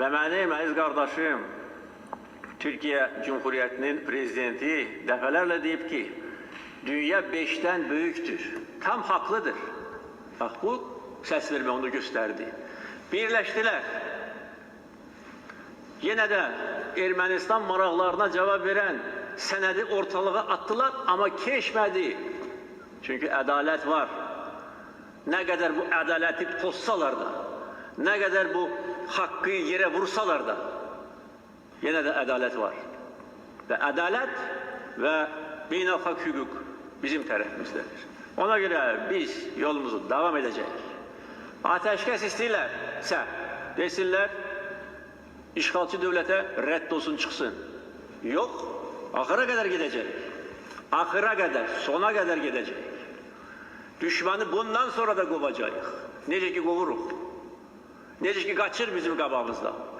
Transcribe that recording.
Və mənim əziz qardaşım, Türkiyə Cumhuriyyətinin prezidenti dəfələrlə deyib ki, dünya beşdən böyükdür. Tam haqlıdır. Bax bu səs vermə onu göstərdi. Birləşdilər. Yenə də Ermənistan maraqlarına cavab verən sənədi ortalığa attılar, amma keçmədi. Çünki ədalət var. Nə qədər bu ədaləti pozsalar da, nə qədər bu haqqı yerə vursalar da, yenə də ədalət var. Və ədalət və beynəlxalq hüquq bizim tərəfimizdədir. Ona görə biz yolumuzu davam edəcəyik. Ateşkəs istəyirlərsə, desinlər, işğalçı dövlətə rədd olsun, çıxsın. Yox, axıra qədər gedəcək. Axıra qədər, sona qədər gedəcək. Düşmanı bundan sonra da qovacağıq. Necə ki qovuruq. Necə ki qaçır bizim qabağımızda.